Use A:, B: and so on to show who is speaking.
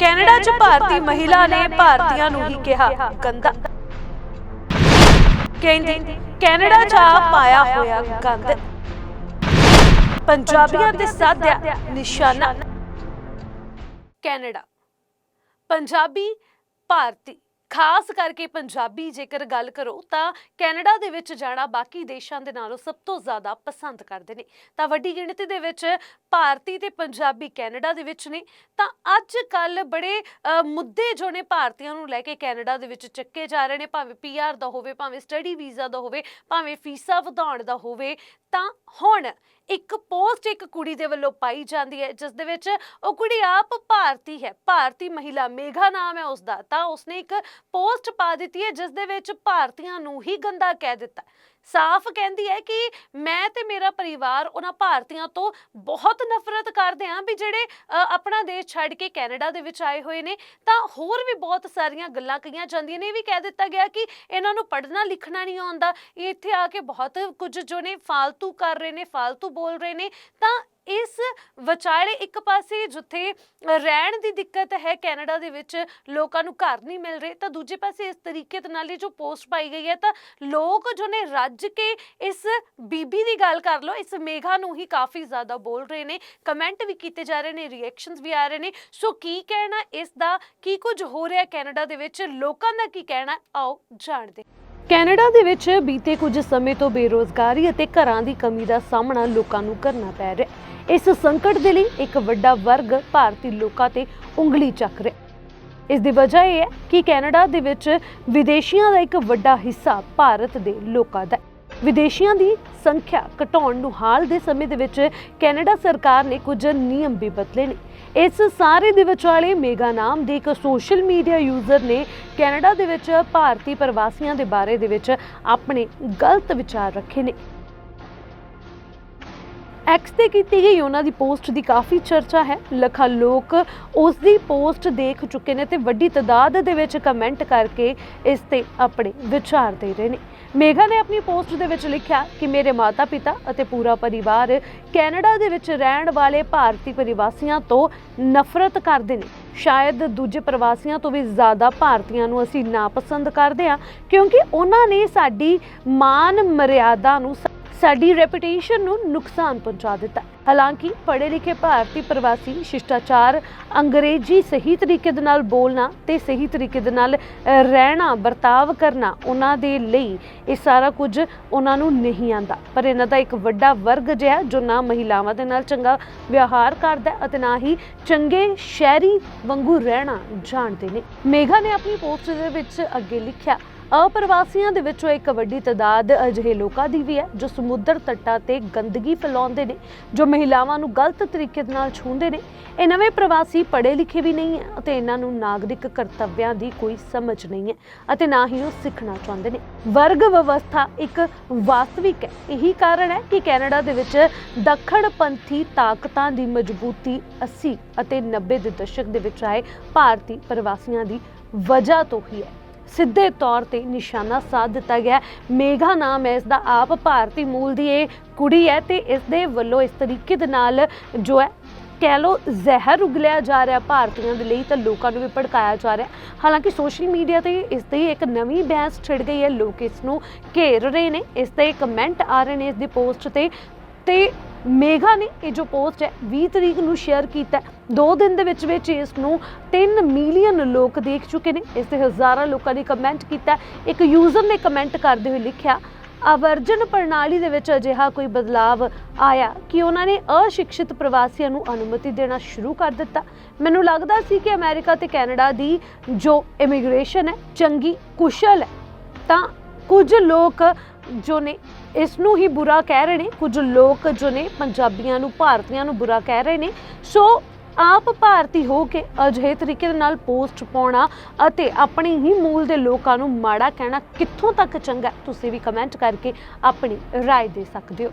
A: Canada 'ਚ ਭਾਰਤੀ ਮਹਿਲਾ ਨੇ ਭਾਰਤੀਆਂ ਨੂੰ ਹੀ ਕਿਹਾ ਗੰਦਾ। ਕਹਿੰਦੀ ਕੈਨੇਡਾ 'ਚ ਆ ਪਾਇਆ ਹੋਇਆ ਗੰਦ। ਪੰਜਾਬੀਆਂ ਤੇ ਸਾਧਿਆ ਨਿਸ਼ਾਨਾ। ਕੈਨੇਡਾ। ਪੰਜਾਬੀ ਭਾਰਤੀ ਖਾਸ ਕਰਕੇ ਪੰਜਾਬੀ ਜੇਕਰ ਗੱਲ ਕਰੋ, ਤਾਂ ਕੈਨੇਡਾ ਦੇ ਵਿੱਚ ਜਾਣਾ ਬਾਕੀ ਦੇਸ਼ਾਂ ਦੇ ਨਾਲੋਂ ਸਭ ਤੋਂ ਜ਼ਿਆਦਾ ਪਸੰਦ ਕਰਦੇ ਨੇ। ਤਾਂ ਵੱਡੀ ਗਿਣਤੀ ਦੇ ਵਿੱਚ ਭਾਰਤੀ ਤੇ ਪੰਜਾਬੀ ਕੈਨੇਡਾ ਦੇ ਵਿੱਚ ਨੇ। ਤਾਂ ਅੱਜ ਕੱਲ ਬੜੇ ਮੁੱਦੇ ਜੋ ਨੇ ਭਾਰਤੀਆਂ ਨੂੰ ਲੈ ਕੇ ਕੈਨੇਡਾ ਦੇ ਵਿੱਚ ਚੱਕੇ ਜਾ ਰਹੇ ਨੇ। ਭਾਵੇਂ ਪੀਆਰ ਦਾ ਹੋਵੇ, ਭਾਵੇਂ ਸਟੱਡੀ ਵੀਜ਼ਾ ਦਾ ਹੋਵੇ, ਭਾਵੇਂ ਫੀਸਾ ਵਧਾਉਣ ਦਾ ਹੋਵੇ। ਤਾਂ ਹੁਣ ਇੱਕ ਪੋਸਟ ਇੱਕ ਕੁੜੀ ਦੇ ਵੱਲੋਂ ਪਾਈ ਜਾਂਦੀ ਹੈ, ਜਿਸ ਦੇ ਵਿੱਚ ਉਹ ਕੁੜੀ ਆਪ ਭਾਰਤੀ ਹੈ, ਭਾਰਤੀ ਮਹਿਲਾ, ਮੇਘਾ ਨਾਮ ਹੈ ਉਸ ਦਾ ਤਾਂ ਉਸਨੇ ਇੱਕ ਪੋਸਟ ਪਾ ਦਿੱਤੀ ਹੈ, ਜਿਸ ਦੇ ਵਿੱਚ ਭਾਰਤੀਆਂ ਨੂੰ ਹੀ ਗੰਦਾ ਕਹਿ ਦਿੱਤਾ। ਸਾਫ਼ ਕਹਿੰਦੀ ਹੈ ਕਿ ਮੈਂ ਤੇ ਮੇਰਾ ਪਰਿਵਾਰ ਉਹਨਾਂ ਭਾਰਤੀਆਂ ਤੋਂ ਬਹੁਤ ਨਫ਼ਰਤ ਕਰਦੇ ਆਂ ਵੀ ਜਿਹੜੇ ਆਪਣਾ ਦੇਸ਼ ਛੱਡ ਕੇ ਕੈਨੇਡਾ ਦੇ ਵਿੱਚ ਆਏ ਹੋਏ ਨੇ, ਤਾਂ ਹੋਰ ਵੀ ਬਹੁਤ ਸਾਰੀਆਂ ਗੱਲਾਂ ਕਹੀਆਂ ਜਾਂਦੀਆਂ ਨੇ। ਇਹ ਵੀ ਕਹਿ ਦਿੱਤਾ ਗਿਆ ਕਿ ਇਹਨਾਂ ਨੂੰ ਪੜ੍ਹਨਾ ਲਿਖਣਾ ਨਹੀਂ ਆਉਂਦਾ। ਇਹ ਇੱਥੇ ਆ ਕੇ ਬਹੁਤ ਕੁਝ ਜੋ ਨੇ ਫਾਲਤੂ ਕਰ ਰਹੇ ਨੇ, ਫਾਲਤੂ ਬੋਲ ਰਹੇ ਨੇ। ਤਾਂ ਇਸ ਵਿਚਾਲੇ ਇੱਕ ਪਾਸੇ ਜਿੱਥੇ ਰਹਿਣ ਦੀ ਦਿੱਕਤ ਹੈ ਕੈਨੇਡਾ ਦੇ ਵਿੱਚ, ਲੋਕਾਂ ਨੂੰ ਘਰ ਨਹੀਂ ਮਿਲ ਰਹੇ, ਤਾਂ ਦੂਜੇ ਪਾਸੇ ਇਸ ਤਰੀਕੇ ਦੇ ਨਾਲ ਇਹ ਜੋ ਪੋਸਟ ਪਾਈ ਗਈ ਹੈ, ਤਾਂ ਲੋਕ ਜੋ ਨੇ ਰੱਜ ਕੇ ਇਸ ਬੀਬੀ ਦੀ ਗੱਲ ਕਰ ਲਓ, ਇਸ ਮੇਘਾ ਨੂੰ ਹੀ ਕਾਫੀ ਜ਼ਿਆਦਾ ਬੋਲ ਰਹੇ ਨੇ ਕਮੈਂਟ ਵੀ ਕੀਤੇ ਜਾ ਰਹੇ ਨੇ ਰਿਐਕਸ਼ਨਸ ਵੀ ਆ ਰਹੇ ਨੇ, ਸੋ ਕੀ ਕਹਿਣਾ ਇਸ ਦਾ, ਕੀ ਕੁਝ ਹੋ ਰਿਹਾ ਕੈਨੇਡਾ ਦੇ ਵਿੱਚ, ਲੋਕਾਂ ਦਾ ਕੀ ਕਹਿਣਾ, ਆਓ ਜਾਣਦੇ ਕੈਨੇਡਾ ਦੇ ਵਿੱਚ ਬੀਤੇ ਕੁਝ ਸਮੇਂ ਤੋਂ ਬੇਰੋਜ਼ਗਾਰੀ ਅਤੇ ਘਰਾਂ ਦੀ ਕਮੀ ਦਾ ਸਾਹਮਣਾ ਲੋਕਾਂ ਨੂੰ ਕਰਨਾ ਪੈ ਰਿਹਾ ਇਸ ਸੰਕਟ ਦੇ ਲਈ ਇੱਕ ਵੱਡਾ ਵਰਗ ਭਾਰਤੀ ਲੋਕਾਂ ਤੇ ਉਂਗਲੀ ਚੱਕ ਰਿਹਾ ਇਸ ਦੀ ਵਜ੍ਹਾ ਇਹ ਹੈ ਕਿ ਕੈਨੇਡਾ ਦੇ ਵਿੱਚ ਵਿਦੇਸ਼ੀਆਂ ਦਾ ਇੱਕ ਵੱਡਾ ਹਿੱਸਾ ਭਾਰਤ ਦੇ ਲੋਕਾਂ ਦਾ ਵਿਦੇਸ਼ੀਆਂ ਦੀ ਸੰਖਿਆ ਘਟਾਉਣ ਨੂੰ ਹਾਲ ਦੇ ਸਮੇਂ ਦੇ ਵਿੱਚ ਕੈਨੇਡਾ ਸਰਕਾਰ ਨੇ ਕੁਝ ਨਿਯਮ ਵੀ ਬਦਲੇ ਨੇ। ਇਸ ਸਾਰੇ ਦੇ ਵਿਚਾਲੇ ਮੇਗਾ ਨਾਮ ਦੇ ਇੱਕ ਸੋਸ਼ਲ ਮੀਡੀਆ ਯੂਜ਼ਰ ਨੇ ਕੈਨੇਡਾ ਦੇ ਵਿੱਚ ਭਾਰਤੀ ਪ੍ਰਵਾਸੀਆਂ ਦੇ ਬਾਰੇ ਦੇ ਵਿੱਚ ਆਪਣੇ ਗਲਤ ਵਿਚਾਰ ਰੱਖੇ ਨੇ। ਐਕਸ ਤੇ ਕੀਤੀ ਗਈ ਉਹਨਾਂ ਦੀ ਪੋਸਟ ਦੀ ਕਾਫੀ ਚਰਚਾ ਹੈ। ਲੱਖਾਂ ਲੋਕ ਉਸ ਦੀ ਪੋਸਟ ਦੇਖ ਚੁੱਕੇ ਨੇ ਤੇ ਵੱਡੀ ਤਾਦਾਦ ਦੇ ਵਿੱਚ ਕਮੈਂਟ ਕਰਕੇ ਇਸ ਤੇ ਆਪਣੇ ਵਿਚਾਰ ਦੇ ਰਹੇ ਨੇ। ਮੇਘਾ ਨੇ ਆਪਣੀ ਪੋਸਟ ਦੇ ਵਿੱਚ ਲਿਖਿਆ ਕਿ ਮੇਰੇ ਮਾਤਾ-ਪਿਤਾ ਅਤੇ ਪੂਰਾ ਪਰਿਵਾਰ ਕੈਨੇਡਾ ਦੇ ਵਿੱਚ ਰਹਿਣ ਵਾਲੇ ਭਾਰਤੀ ਪ੍ਰਵਾਸੀਆਂ ਤੋਂ ਨਫ਼ਰਤ ਕਰਦੇ ਨੇ। ਸ਼ਾਇਦ ਦੂਜੇ ਪ੍ਰਵਾਸੀਆਂ ਤੋਂ ਵੀ ਜ਼ਿਆਦਾ ਭਾਰਤੀਆਂ ਨੂੰ ਅਸੀਂ ਨਾਪਸੰਦ ਕਰਦੇ ਹਾਂ, ਕਿਉਂਕਿ ਉਹਨਾਂ ਨੇ ਸਾਡੀ ਮਾਨ ਮਰਿਆਦਾ ਨੂੰ ਸਾਡੀ ਰੈਪੂਟੇਸ਼ਨ ਨੂੰ ਨੁਕਸਾਨ ਪਹੁੰਚਾ ਦਿੱਤਾ ਹਾਲਾਂਕਿ ਪੜ੍ਹੇ ਲਿਖੇ ਭਾਰਤੀ ਪ੍ਰਵਾਸੀ ਸ਼ਿਸ਼ਟਾਚਾਰ ਅੰਗਰੇਜ਼ੀ ਸਹੀ ਤਰੀਕੇ ਦੇ ਨਾਲ ਬੋਲਣਾ ਤੇ ਸਹੀ ਤਰੀਕੇ ਦੇ ਨਾਲ ਰਹਿਣਾ, ਵਰਤਾਵ ਕਰਨਾ ਉਹਨਾਂ ਦੇ ਲਈ ਇਹ ਸਾਰਾ ਕੁਝ ਉਹਨਾਂ ਨੂੰ ਨਹੀਂ ਆਂਦਾ ਪਰ ਇਹਨਾਂ ਦਾ ਇੱਕ ਵੱਡਾ ਵਰਗ ਜਿਹਾ ਜੋ ਨਾ ਮਹਿਲਾਵਾਂ ਦੇ ਨਾਲ ਚੰਗਾ ਵਿਵਹਾਰ ਕਰਦਾ ਅਤੇ ਨਾ ਹੀ ਚੰਗੇ ਸ਼ਹਿਰੀ ਵਾਂਗੂ ਰਹਿਣਾ ਜਾਣਦੇ ਨੇ। ਮੇਘਾ ਨੇ ਆਪਣੀ ਪੋਸਟ ਦੇ ਵਿੱਚ ਅੱਗੇ ਲਿਖਿਆ ਅਪ੍ਰਵਾਸੀਆਂ ਦੇ ਵਿੱਚੋਂ ਇੱਕ ਵੱਡੀ ਤਾਦਾਦ ਅਜਿਹੇ ਲੋਕਾਂ ਦੀ ਵੀ ਹੈ, ਜੋ ਸਮੁੰਦਰ ਤੱਟਾਂ ਤੇ ਗੰਦਗੀ ਫੈਲਾਉਂਦੇ ਨੇ, ਜੋ ਮਹਿਲਾਵਾਂ ਨੂੰ ਗਲਤ ਤਰੀਕੇ ਦੇ ਨਾਲ ਛੂੰਹਦੇ ਨੇ। ਇਹ ਨਵੇਂ ਪ੍ਰਵਾਸੀ ਪੜ੍ਹੇ ਲਿਖੇ ਵੀ ਨਹੀਂ ਹੈ ਅਤੇ ਇਹਨਾਂ ਨੂੰ ਨਾਗਰਿਕ ਕਰਤੱਵਿਆਂ ਦੀ ਕੋਈ ਸਮਝ ਨਹੀਂ ਹੈ ਅਤੇ ਨਾ ਹੀ ਉਹ ਸਿੱਖਣਾ ਚਾਹੁੰਦੇ ਨੇ। ਵਰਗ ਵਿਵਸਥਾ ਇੱਕ ਵਾਸਤਵਿਕ ਹੈ। ਇਹੀ ਕਾਰਨ ਹੈ ਕਿ ਕੈਨੇਡਾ ਦੇ ਵਿੱਚ ਦੱਖਣ ਪੰਥੀ ਤਾਕਤਾਂ ਦੀ ਮਜ਼ਬੂਤੀ 80 ਅਤੇ 90 ਦੇ ਦਸ਼ਕ ਦੇ ਵਿੱਚ ਆਏ ਭਾਰਤੀ ਪ੍ਰਵਾਸੀਆਂ ਦੀ ਵਜ੍ਹਾ ਤੋਂ ਹੀ ਹੈ। ਸਿੱਧੇ ਤੌਰ ਤੇ ਨਿਸ਼ਾਨਾ ਸਾਧ ਦਿੱਤਾ ਗਿਆ ਹੈ। ਮੇਘਾ ਨਾਮ ਹੈ ਇਸ ਦਾ ਆਪ ਭਾਰਤੀ ਮੂਲ ਦੀ ਇਹ ਕੁੜੀ ਹੈ ਤੇ ਇਸ ਦੇ ਵੱਲੋਂ ਇਸ ਤਰੀਕੇ ਦੇ ਨਾਲ ਜੋ ਹੈ, ਕਹਿ ਲੋ ਜ਼ਹਿਰ ਉਗਲਿਆ ਜਾ ਰਿਹਾ ਭਾਰਤੀਆਂ ਦੇ ਲਈ ਤਾਂ ਲੋਕਾਂ ਨੂੰ ਵੀ ਭੜਕਾਇਆ ਜਾ ਰਿਹਾ ਹਾਲਾਂਕਿ ਸੋਸ਼ਲ ਮੀਡੀਆ ਤੇ ਇਸ ਦੀ ਇੱਕ ਨਵੀਂ ਬਹਿਸ ਛਿੜ ਗਈ ਹੈ। ਲੋਕ ਇਸ ਨੂੰ ਘੇਰ ਰਹੇ ਨੇ। ਇਸ ਤੇ ਕਮੈਂਟ ਆ ਰਹੇ ਨੇ ਇਸ ਦੀ ਪੋਸਟ ਤੇ ਤੇ ਮੇਘਾ ਨੇ ਇਹ ਜੋ ਪੋਸਟ ਹੈ 20 ਤਰੀਕ ਨੂੰ ਸ਼ੇਅਰ ਕੀਤਾ ਦੋ ਦਿਨ ਦੇ ਵਿੱਚ ਵਿੱਚ ਇਸ ਨੂੰ 3 ਮਿਲੀਅਨ ਲੋਕ ਦੇਖ ਚੁੱਕੇ ਨੇ। ਇਸ ਤੇ ਹਜ਼ਾਰਾਂ ਲੋਕਾਂ ਨੇ ਕਮੈਂਟ ਕੀਤਾ ਇੱਕ ਯੂਜ਼ਰ ਨੇ ਕਮੈਂਟ ਕਰਦੇ ਹੋਏ ਲਿਖਿਆ, ਆਵਰਜਨ ਪ੍ਰਣਾਲੀ ਦੇ ਵਿੱਚ ਅਜਿਹਾ ਕੋਈ ਬਦਲਾਵ ਆਇਆ ਕਿ ਉਹਨਾਂ ਨੇ ਅਸ਼ਿਕਸ਼ਿਤ ਪ੍ਰਵਾਸੀਆਂ ਨੂੰ ਅਨੁਮਤੀ ਦੇਣਾ ਸ਼ੁਰੂ ਕਰ ਦਿੱਤਾ? ਮੈਨੂੰ ਲੱਗਦਾ ਸੀ ਕਿ ਅਮਰੀਕਾ ਤੇ ਕੈਨੇਡਾ ਦੀ ਜੋ ਇਮੀਗ੍ਰੇਸ਼ਨ ਹੈ, ਚੰਗੀ, ਕੁਸ਼ਲ ਹੈ। ਤਾਂ ਕੁਝ ਲੋਕ ਜੋ ਨੇ ਇਸ ਨੂੰ ਹੀ ਬੁਰਾ ਕਹਿ ਰਹੇ ਨੇ ਕੁਝ ਲੋਕ ਜੋ ਨੇ ਪੰਜਾਬੀਆਂ ਨੂੰ ਭਾਰਤੀਆਂ ਨੂੰ ਬੁਰਾ ਕਹਿ ਰਹੇ ਨੇ ਸੋ ਆਪ ਭਾਰਤੀ ਹੋ ਕੇ ਅਜਿਹੇ ਤਰੀਕੇ ਦੇ ਨਾਲ ਪੋਸਟ ਪਾਉਣਾ ਅਤੇ ਆਪਣੀ ਹੀ ਮੂਲ ਦੇ ਲੋਕਾਂ ਨੂੰ ਮਾੜਾ ਕਹਿਣਾ ਕਿੱਥੋਂ ਤੱਕ ਚੰਗਾ ਹੈ? ਤੁਸੀਂ ਵੀ ਕਮੈਂਟ ਕਰਕੇ ਆਪਣੀ رائے ਦੇ ਸਕਦੇ ਹੋ